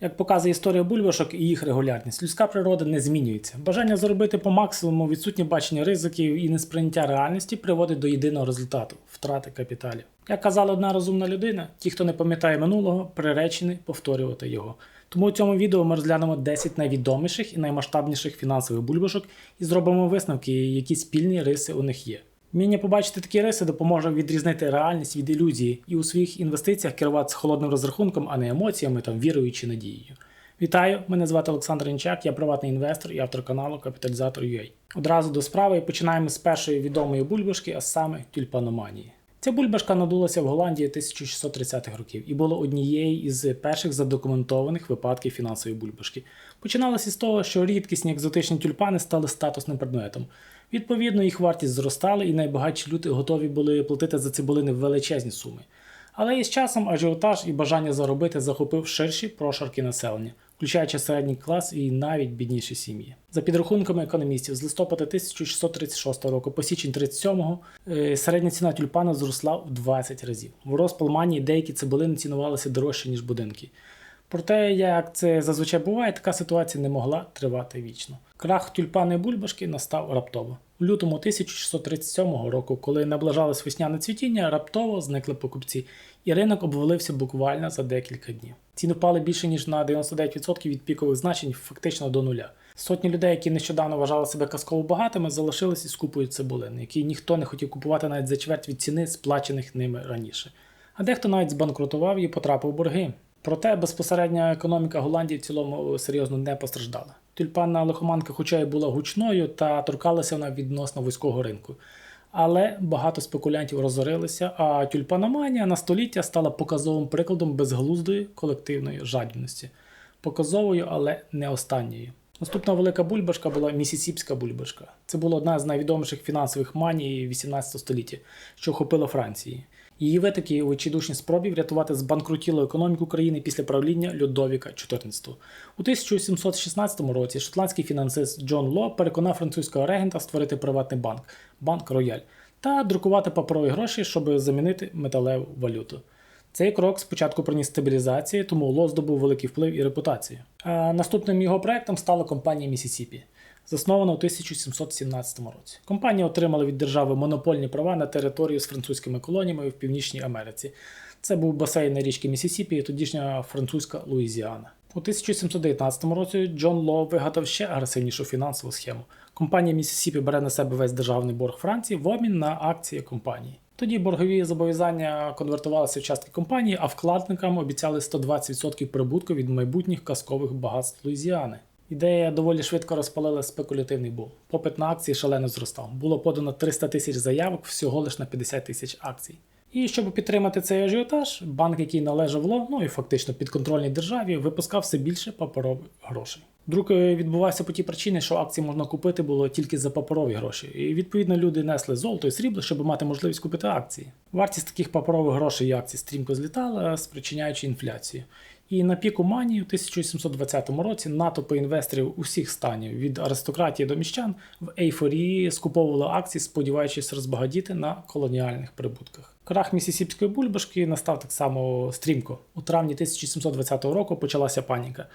Як показує історія бульбашок і їх регулярність, людська природа не змінюється. Бажання заробити по максимуму, відсутнє бачення ризиків і несприйняття реальності приводить до єдиного результату втрати капіталів. Як казала одна розумна людина, ті, хто не пам'ятає минулого, приречені повторювати його. Тому у цьому відео ми розглянемо 10 найвідоміших і наймасштабніших фінансових бульбашок і зробимо висновки, які спільні риси у них є. Вміння побачити такі риси допоможе відрізнити реальність від ілюзії і у своїх інвестиціях керуватися холодним розрахунком, а не емоціями, там, вірою чи надією. Вітаю! Мене звати Олександр Інчак, я приватний інвестор і автор каналу Капіталізатор.ua. Одразу до справи починаємо з першої відомої бульбашки, а саме тюльпаноманії. Ця бульбашка надулася в Голландії 1630-х років і була однією із перших задокументованих випадків фінансової бульбашки. Починалося з того, що рідкісні екзотичні тюльпани стали статусним предметом. Відповідно, їх вартість зростала, і найбагатші люди готові були платити за цибулини величезні суми. Але із часом ажіотаж і бажання заробити захопив ширші прошарки населення, включаючи середній клас і навіть бідніші сім'ї. За підрахунками економістів, з листопада 1636 року по січень 37-го е, середня ціна тюльпана зросла в 20 разів. В розпал манії деякі цибулини цінувалися дорожче, ніж будинки. Проте, як це зазвичай буває, така ситуація не могла тривати вічно. Крах тюльпани бульбашки настав раптово. У лютому 1637 року, коли наближалось весняне цвітіння, раптово зникли покупці, і ринок обвалився буквально за декілька днів. Ціни впали більше ніж на 99% від пікових значень, фактично до нуля. Сотні людей, які нещодавно вважали себе казково багатими, залишились із купою цибулин, які ніхто не хотів купувати навіть за чверть від ціни, сплачених ними раніше. А дехто навіть збанкрутував і потрапив у борги. Проте безпосередня економіка Голландії в цілому серйозно не постраждала. Тюльпанна лихоманка, хоча й була гучною, та торкалася вона відносно вузького ринку. Але багато спекулянтів розорилися, а тюльпаноманія на століття стала показовим прикладом безглуздої колективної жадібності. Показовою, але не останньою. Наступна велика бульбашка була місісіпська бульбашка. Це була одна з найвідоміших фінансових маній 18 століття, що охопила Франції. Її витоки у відчайдушній спробі врятувати збанкрутілу економіку країни після правління Людовіка XIV. У 1716 році шотландський фінансист Джон Ло переконав французького регента створити приватний банк банк Рояль та друкувати паперові гроші, щоб замінити металеву валюту. Цей крок спочатку приніс стабілізації, тому Ло здобув великий вплив і репутацію. А наступним його проектом стала компанія Місісіпі, заснована у 1717 році. Компанія отримала від держави монопольні права на територію з французькими колоніями в Північній Америці. Це був басейн на річки Місісіпі і тодішня французька Луїзіана. У 1719 році Джон Ло вигадав ще агресивнішу фінансову схему. Компанія Місісіпі бере на себе весь державний борг Франції в обмін на акції компанії. Тоді боргові зобов'язання конвертувалися в частки компанії, а вкладникам обіцяли 120% прибутку від майбутніх казкових багатств Луїзіани. Ідея доволі швидко розпалила спекулятивний бум. Попит на акції шалено зростав. Було подано 300 тисяч заявок всього лиш на 50 тисяч акцій. І щоб підтримати цей ажіотаж, банк, який належав ЛО, ну і фактично підконтрольній державі, випускав все більше паперових грошей. Друк е, відбувався по тій причині, що акції можна купити було тільки за паперові гроші. І відповідно люди несли золото і срібло, щоб мати можливість купити акції. Вартість таких паперових грошей і акцій стрімко злітала, спричиняючи інфляцію. І на піку манії у 1720 році натовпи інвесторів усіх станів від аристократії до міщан в ейфорії скуповували акції, сподіваючись розбагатіти на колоніальних прибутках. Крах місісіпської бульбашки настав так само стрімко. У травні 1720 року почалася паніка.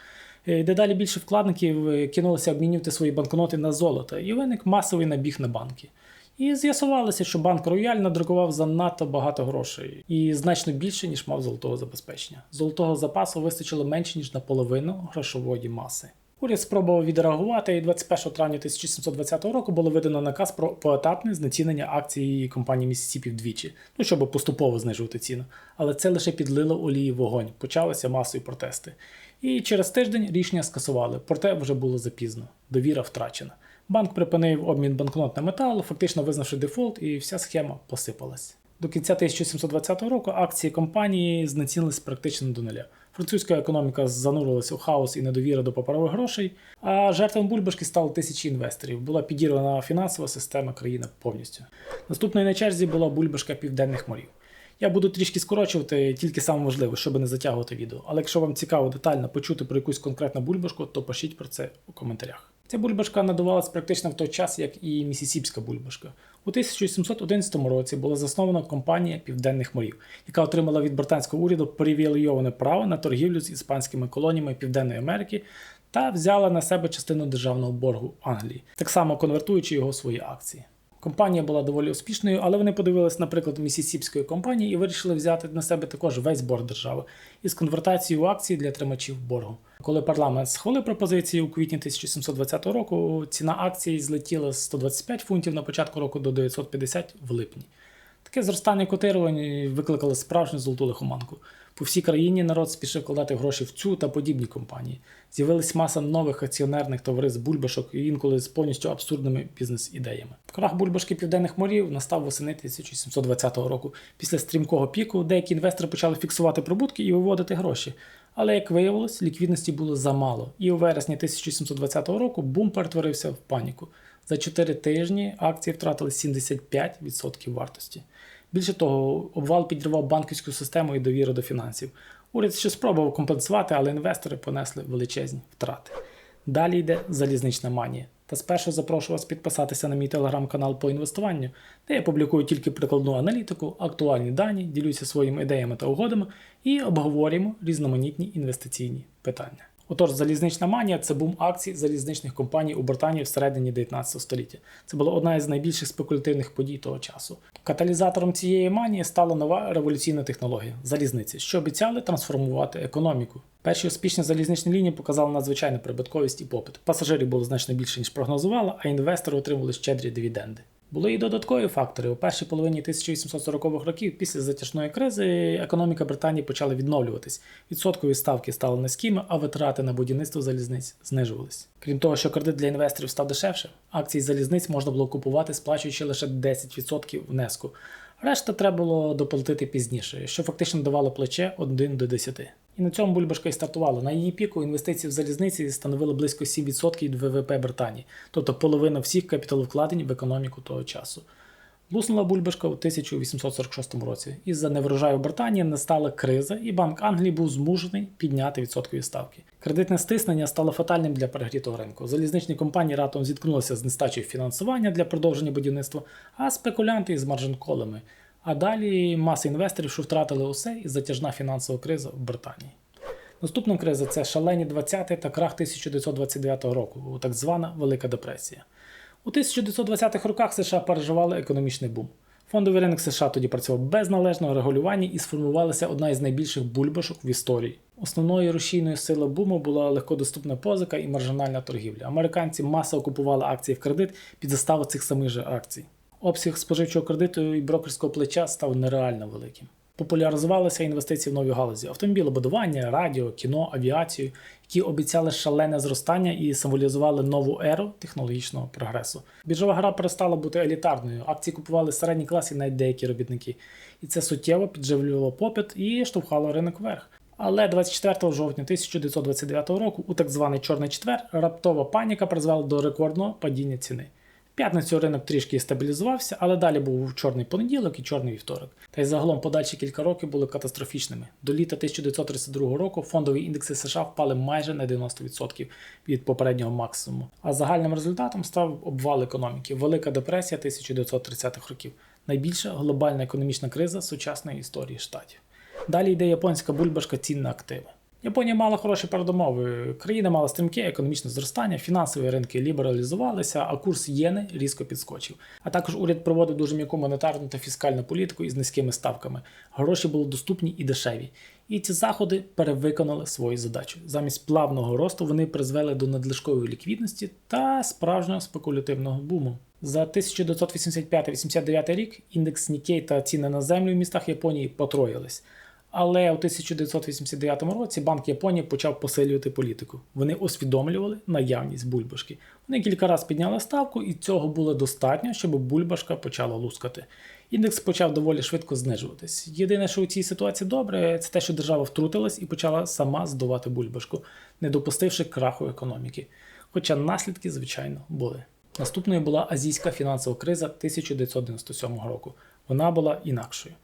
Е, Дедалі більше вкладників е, кинулося обмінювати свої банкноти на золото, і виник масовий набіг на банки. І з'ясувалося, що банк Рояль надрукував занадто багато грошей і значно більше, ніж мав золотого забезпечення. Золотого запасу вистачило менше, ніж на половину грошової маси. Уряд спробував відреагувати, і 21 травня 1720 року було видано наказ про поетапне знецінення акцій компанії Місісіпі вдвічі, ну щоб поступово знижувати ціну. Але це лише підлило олії вогонь, почалися масові протести. І через тиждень рішення скасували, проте вже було запізно. Довіра втрачена. Банк припинив обмін банкнот на метал, фактично визнавши дефолт, і вся схема посипалась. До кінця 1720 року акції компанії знецінились практично до нуля. Французька економіка занурилася у хаос і недовіра до паперових грошей, а жертвами бульбашки стали тисячі інвесторів. Була підірвана фінансова система країни повністю. Наступною на черзі була бульбашка південних морів. Я буду трішки скорочувати тільки саме важливе, щоб не затягувати відео. Але якщо вам цікаво детально почути про якусь конкретну бульбашку, то пишіть про це у коментарях. Ця бульбашка надувалась практично в той час, як і місісіпська бульбашка. У 1711 році була заснована компанія Південних морів, яка отримала від британського уряду привілейоване право на торгівлю з іспанськими колоніями Південної Америки та взяла на себе частину державного боргу Англії, так само конвертуючи його в свої акції. Компанія була доволі успішною, але вони подивились, наприклад, Місісіпської компанії і вирішили взяти на себе також весь борг держави із конвертацією в акції для тримачів боргу. Коли парламент схвалив пропозиції у квітні 1720 року, ціна акції злетіла з 125 фунтів на початку року до 950 в липні. Таке зростання котирувань викликало справжню золоту лихоманку. По всій країні народ спішив вкладати гроші в цю та подібні компанії. З'явилась маса нових акціонерних товариств бульбашок і інколи з повністю абсурдними бізнес-ідеями. Крах бульбашки південних морів настав восени 1720 року. Після стрімкого піку деякі інвестори почали фіксувати прибутки і виводити гроші. Але як виявилось, ліквідності було замало, і у вересні 1720 року бум перетворився в паніку. За 4 тижні акції втратили 75% вартості. Більше того, обвал підірвав банківську систему і довіру до фінансів. Уряд ще спробував компенсувати, але інвестори понесли величезні втрати. Далі йде залізнична манія. Та спершу запрошую вас підписатися на мій телеграм-канал по інвестуванню, де я публікую тільки прикладну аналітику, актуальні дані, ділюся своїми ідеями та угодами і обговорюємо різноманітні інвестиційні питання. Отож, залізнична манія це бум акцій залізничних компаній у Британії всередині 19 століття. Це була одна із найбільших спекулятивних подій того часу. Каталізатором цієї манії стала нова революційна технологія залізниці, що обіцяли трансформувати економіку. Перші успішні залізничні лінії показали надзвичайну прибутковість і попит. Пасажирів було значно більше, ніж прогнозували, а інвестори отримали щедрі дивіденди. Були і додаткові фактори. У першій половині 1840-х років, після затяжної кризи, економіка Британії почала відновлюватись. Відсоткові ставки стали низькими, а витрати на будівництво залізниць знижувались. Крім того, що кредит для інвесторів став дешевше, акції залізниць можна було купувати, сплачуючи лише 10% внеску. Решта треба було доплатити пізніше, що фактично давало плече 1 до 10. І на цьому бульбашка і стартувала. На її піку інвестиції в залізниці становили близько 7% від ВВП Британії, тобто половина всіх капіталовкладень в економіку того часу. Луснула бульбашка у 1846 році. Із-за неврожаю Британії настала криза, і Банк Англії був змушений підняти відсоткові ставки. Кредитне стиснення стало фатальним для перегрітого ринку. Залізничні компанії раптом зіткнулися з нестачею фінансування для продовження будівництва, а спекулянти із маржинколами. А далі маса інвесторів, що втратили усе, і затяжна фінансова криза в Британії. Наступна криза це шалені 20-ті та крах 1929 року, так звана Велика депресія. У 1920-х роках США переживали економічний бум. Фондовий ринок США тоді працював без належного регулювання і сформувалася одна із найбільших бульбашок в історії. Основною рушійною силою буму була легкодоступна позика і маржинальна торгівля. Американці масово купували акції в кредит під заставу цих самих же акцій. Обсяг споживчого кредиту і брокерського плеча став нереально великим. Популяризувалися інвестиції в нові галузі: автомобілебудування, радіо, кіно, авіацію, які обіцяли шалене зростання і символізували нову еру технологічного прогресу. Біржова гра перестала бути елітарною. Акції купували середній клас і навіть деякі робітники. І це суттєво підживлювало попит і штовхало ринок вверх. Але 24 жовтня 1929 року, у так званий Чорний четвер, раптова паніка призвела до рекордного падіння ціни. П'ятницю ринок трішки стабілізувався, але далі був чорний понеділок і чорний вівторок. Та й загалом подальші кілька років були катастрофічними. До літа 1932 року фондові індекси США впали майже на 90% від попереднього максимуму. А загальним результатом став обвал економіки, Велика депресія 1930-х років, найбільша глобальна економічна криза сучасної історії штатів. Далі йде японська бульбашка цін на активи. Японія мала хороші передумови. Країна мала стрімке економічне зростання, фінансові ринки лібералізувалися, а курс єни різко підскочив. А також уряд проводив дуже м'яку монетарну та фіскальну політику із низькими ставками. Гроші були доступні і дешеві. І ці заходи перевиконали свою задачу. Замість плавного росту вони призвели до надлишкової ліквідності та справжнього спекулятивного буму. За 1985-89 рік індекс Нікей та ціни на землю в містах Японії потроїлись. Але у 1989 році Банк Японії почав посилювати політику. Вони усвідомлювали наявність бульбашки. Вони кілька разів підняли ставку, і цього було достатньо, щоб бульбашка почала лускати. Індекс почав доволі швидко знижуватись. Єдине, що у цій ситуації добре, це те, що держава втрутилась і почала сама здувати бульбашку, не допустивши краху економіки. Хоча наслідки, звичайно, були. Наступною була азійська фінансова криза 1997 року. Вона була інакшою.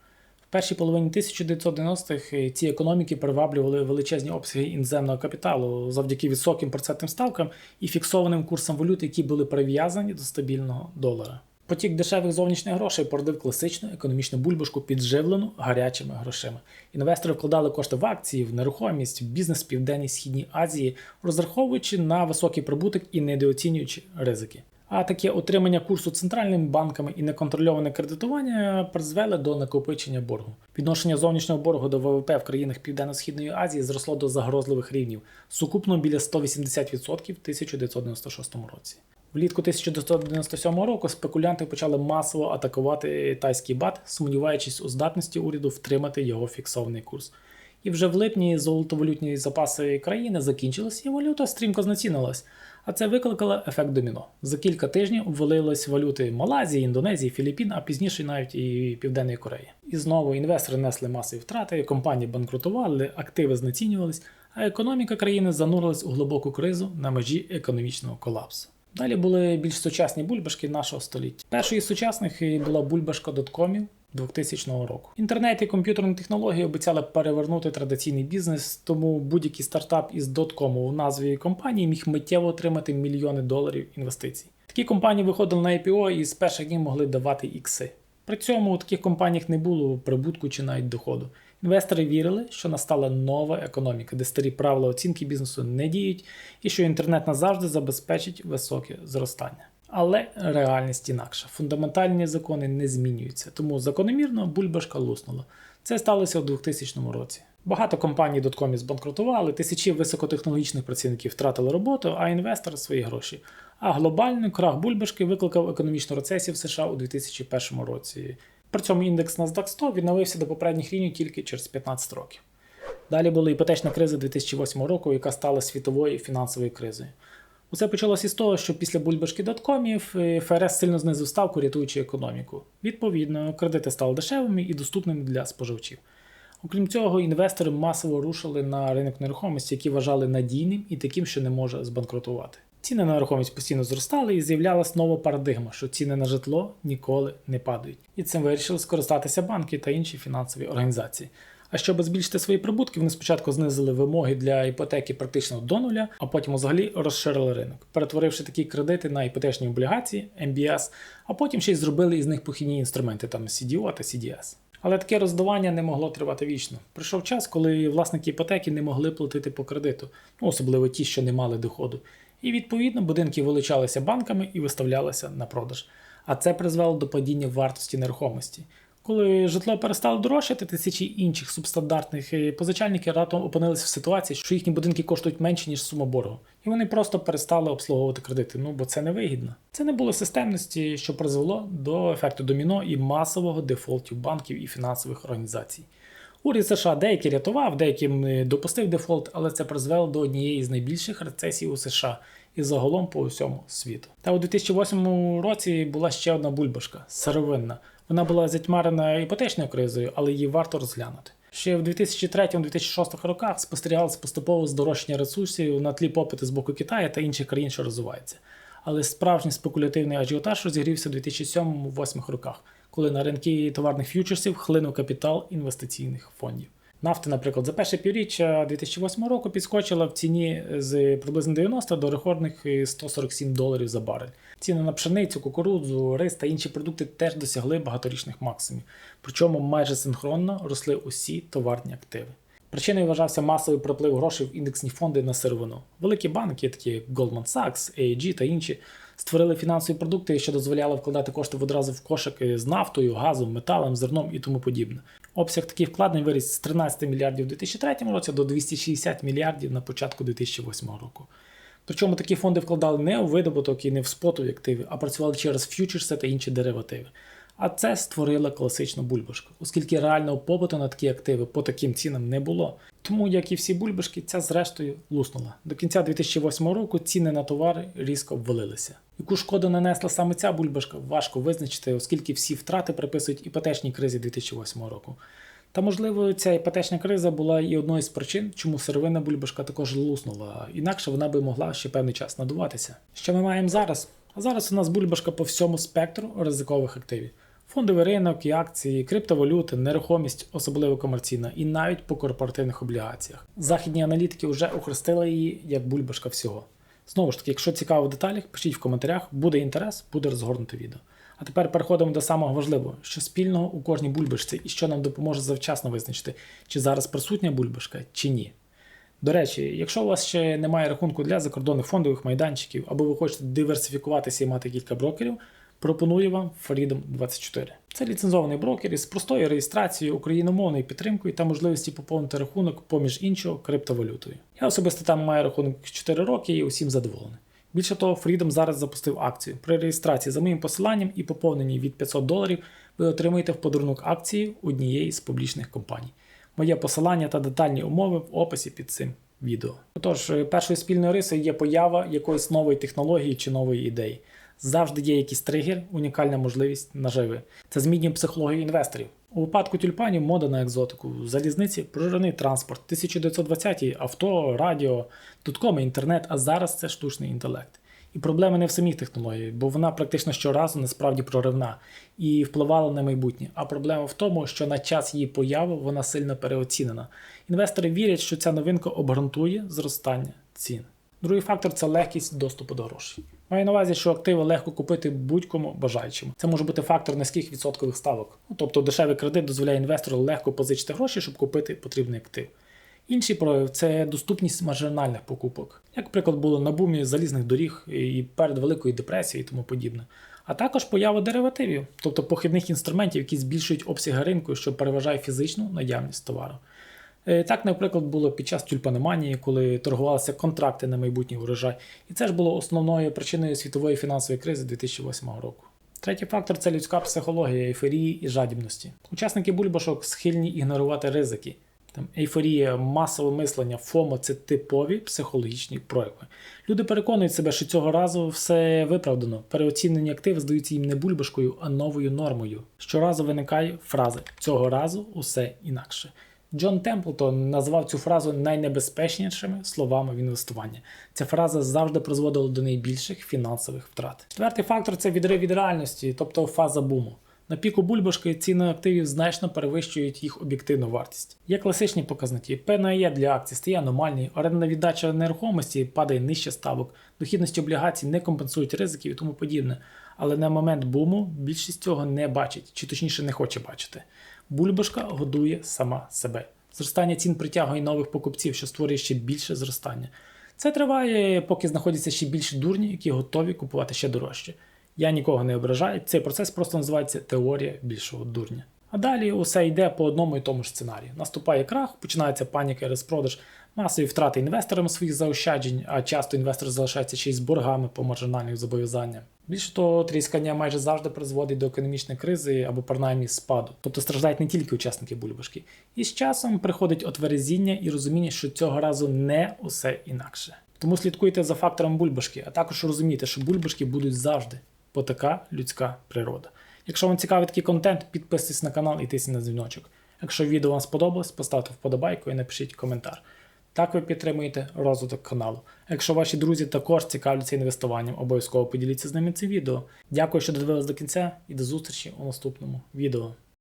Першій половині 1990-х ці економіки приваблювали величезні обсяги іноземного капіталу завдяки високим процентним ставкам і фіксованим курсам валют, які були прив'язані до стабільного долара. Потік дешевих зовнішніх грошей породив класичну економічну бульбашку, підживлену гарячими грошима. Інвестори вкладали кошти в акції, в нерухомість, в бізнес Південній Східній Азії, розраховуючи на високий прибуток і недооцінюючи ризики. А таке отримання курсу центральними банками і неконтрольоване кредитування призвели до накопичення боргу. Відношення зовнішнього боргу до ВВП в країнах Південно-Східної Азії зросло до загрозливих рівнів, сукупно біля 180% в 1996 році. Влітку 1997 року спекулянти почали масово атакувати тайський бат, сумніваючись у здатності уряду втримати його фіксований курс. І вже в липні золотовалютні запаси країни закінчились, і валюта стрімко знецінилась. А це викликало ефект доміно. За кілька тижнів ввалились валюти Малайзії, Індонезії, Філіппін, а пізніше навіть і Південної Кореї. І знову інвестори несли масові втрати, компанії банкрутували, активи знецінювались, а економіка країни занурилась у глибоку кризу на межі економічного колапсу. Далі були більш сучасні бульбашки нашого століття. Першою з сучасних була бульбашка доткомів 2000 року. Інтернет і комп'ютерні технології обіцяли перевернути традиційний бізнес, тому будь-який стартап із доткому у назві компанії міг миттєво отримати мільйони доларів інвестицій. Такі компанії виходили на IPO і з перших днів могли давати ікси. При цьому у таких компаніях не було прибутку чи навіть доходу. Інвестори вірили, що настала нова економіка, де старі правила оцінки бізнесу не діють, і що інтернет назавжди забезпечить високе зростання. Але реальність інакша. Фундаментальні закони не змінюються, тому закономірно бульбашка луснула. Це сталося у 2000 році. Багато компаній доткомі збанкрутували, тисячі високотехнологічних працівників втратили роботу, а інвестори свої гроші. А глобальний крах бульбашки викликав економічну рецесію в США у 2001 році. При цьому індекс NASDAQ 100 відновився до попередніх рівнів тільки через 15 років. Далі була іпотечна криза 2008 року, яка стала світовою фінансовою кризою. Усе почалося із того, що після бульбашки доткомів ФРС сильно знизив ставку, рятуючи економіку. Відповідно, кредити стали дешевими і доступними для споживачів. Окрім цього, інвестори масово рушили на ринок нерухомості, який вважали надійним і таким, що не може збанкрутувати. Ціни на нерухомість постійно зростали і з'являлась нова парадигма, що ціни на житло ніколи не падають. І цим вирішили скористатися банки та інші фінансові організації. А щоб збільшити свої прибутки, вони спочатку знизили вимоги для іпотеки практично до нуля, а потім взагалі розширили ринок, перетворивши такі кредити на іпотечні облігації, MBS, а потім ще й зробили із них похідні інструменти, там CDO та CDS. Але таке роздавання не могло тривати вічно. Прийшов час, коли власники іпотеки не могли платити по кредиту, ну особливо ті, що не мали доходу. І відповідно будинки вилучалися банками і виставлялися на продаж. А це призвело до падіння вартості нерухомості. Коли житло перестало дорожчати, тисячі інших субстандартних позичальників раптом опинилися в ситуації, що їхні будинки коштують менше, ніж сума боргу. І вони просто перестали обслуговувати кредити. Ну бо це невигідно. Це не було системності, що призвело до ефекту доміно і масового дефолтів банків і фінансових організацій. Уряд США деякі рятував, деяким допустив дефолт, але це призвело до однієї з найбільших рецесій у США і загалом по усьому світу. Та у 2008 році була ще одна бульбашка сировинна. Вона була затьмарена іпотечною кризою, але її варто розглянути. Ще в 2003-2006 роках спостерігалося поступове здорожчання ресурсів на тлі попиту з боку Китаю та інших країн, що розвиваються. Але справжній спекулятивний ажіотаж розігрівся в 2007-2008 роках, коли на ринки товарних ф'ючерсів хлинув капітал інвестиційних фондів. Нафта, наприклад, за перше півріччя 2008 року підскочила в ціні з приблизно 90 до рекордних 147 доларів за барель. Ціни на пшеницю, кукурудзу, рис та інші продукти теж досягли багаторічних максимумів, причому майже синхронно росли усі товарні активи. Причиною вважався масовий приплив грошей в індексні фонди на сировину. Великі банки, такі як Goldman Sachs, AIG та інші, створили фінансові продукти, що дозволяли вкладати кошти одразу в кошики з нафтою, газом, металом, зерном і тому подібне. Обсяг таких вкладень виріс з 13 мільярдів у 2003 році до 260 мільярдів на початку 2008 року. Причому такі фонди вкладали не у видобуток і не в спотові активи, а працювали через ф'ючерси та інші деривативи. А це створило класичну бульбашку, оскільки реального побуту на такі активи по таким цінам не було. Тому, як і всі бульбашки, ця зрештою луснула. До кінця 2008 року ціни на товари різко обвалилися. Яку шкоду нанесла саме ця бульбашка, важко визначити, оскільки всі втрати приписують іпотечній кризі 2008 року. Та, можливо, ця іпотечна криза була і одною з причин, чому сировинна бульбашка також луснула, інакше вона би могла ще певний час надуватися. Що ми маємо зараз? А зараз у нас бульбашка по всьому спектру ризикових активів. Фондовий ринок і акції, криптовалюти, нерухомість, особливо комерційна, і навіть по корпоративних облігаціях. Західні аналітики вже охрестили її як бульбашка всього. Знову ж таки, якщо цікаво в деталях, пишіть в коментарях, буде інтерес, буде розгорнуте відео. А тепер переходимо до самого важливого, що спільного у кожній бульбашці і що нам допоможе завчасно визначити, чи зараз присутня бульбашка, чи ні. До речі, якщо у вас ще немає рахунку для закордонних фондових майданчиків, або ви хочете диверсифікуватися і мати кілька брокерів, пропоную вам Freedom 24. Це ліцензований брокер із простою реєстрацією, україномовною підтримкою та можливості поповнити рахунок поміж іншого криптовалютою. Я особисто там маю рахунок 4 роки і усім задоволений. Більше того, Freedom зараз запустив акцію. При реєстрації за моїм посиланням і поповненні від 500 доларів ви отримаєте в подарунок акції однієї з публічних компаній. Моє посилання та детальні умови в описі під цим відео. Отож, е, першою спільною рисою є поява якоїсь нової технології чи нової ідеї. Завжди є якийсь тригер, унікальна можливість наживи. Це змінює психологію інвесторів. У випадку тюльпанів мода на екзотику, залізниці, прожирний транспорт, 1920-ті, авто, радіо, доткоми інтернет, а зараз це штучний інтелект. І проблема не в самих технологіях, бо вона практично щоразу насправді проривна і впливала на майбутнє. А проблема в тому, що на час її появи вона сильно переоцінена. Інвестори вірять, що ця новинка обґрунтує зростання цін. Другий фактор це легкість доступу до грошей. Маю на увазі, що активи легко купити будь-кому бажаючому. Це може бути фактор низьких відсоткових ставок. Ну, тобто дешевий кредит дозволяє інвестору легко позичити гроші, щоб купити потрібний актив. Інший прояв це доступність маржинальних покупок, як приклад було на бумі залізних доріг і перед Великою депресією і тому подібне. А також поява деривативів, тобто похідних інструментів, які збільшують обсяги ринку, що переважає фізичну наявність товару. Е, Так, наприклад, було під час тюльпаноманії, коли торгувалися контракти на майбутній урожай, і це ж було основною причиною світової фінансової кризи 2008 року. Третій фактор це людська психологія, ейфорії і жадібності. Учасники бульбашок схильні ігнорувати ризики. Там ейфорія, масове мислення, ФОМО це типові психологічні прояви. Люди переконують себе, що цього разу все виправдано. Переоцінені активи здаються їм не бульбашкою, а новою нормою. Щоразу виникає фраза цього разу усе інакше. Джон Темплтон назвав цю фразу найнебезпечнішими словами в інвестуванні. Ця фраза завжди призводила до найбільших фінансових втрат. Четвертий фактор це відрив від реальності, тобто фаза буму. На піку бульбашки ціни активів значно перевищують їх об'єктивну вартість. Є класичні показники. ПНЕ для акцій стає аномальний, орендна віддача нерухомості падає нижче ставок, дохідності облігацій не компенсують ризиків і тому подібне. Але на момент буму більшість цього не бачить, чи точніше не хоче бачити. Бульбашка годує сама себе. Зростання цін притягує нових покупців, що створює ще більше зростання. Це триває, поки знаходяться ще більше дурні, які готові купувати ще дорожче. Я нікого не ображаю, цей процес просто називається теорія більшого дурня. А далі усе йде по одному і тому ж сценарію. Наступає крах, починається паніка і розпродаж, масові втрати інвесторам своїх заощаджень, а часто інвестор залишається ще й з боргами по маржинальних зобов'язанням. Більше того, тріскання майже завжди призводить до економічної кризи або принаймні спаду. Тобто страждають не тільки учасники бульбашки. І з часом приходить отверезіння і розуміння, що цього разу не усе інакше. Тому слідкуйте за фактором бульбашки, а також розумійте, що бульбашки будуть завжди, бо така людська природа. Якщо вам цікавий такий контент, підписуйтесь на канал і тисніть на дзвіночок. Якщо відео вам сподобалось, поставте вподобайку і напишіть коментар. Так ви підтримуєте розвиток каналу. Якщо ваші друзі також цікавляться інвестуванням, обов'язково поділіться з ними це відео. Дякую, що додивились до кінця і до зустрічі у наступному відео.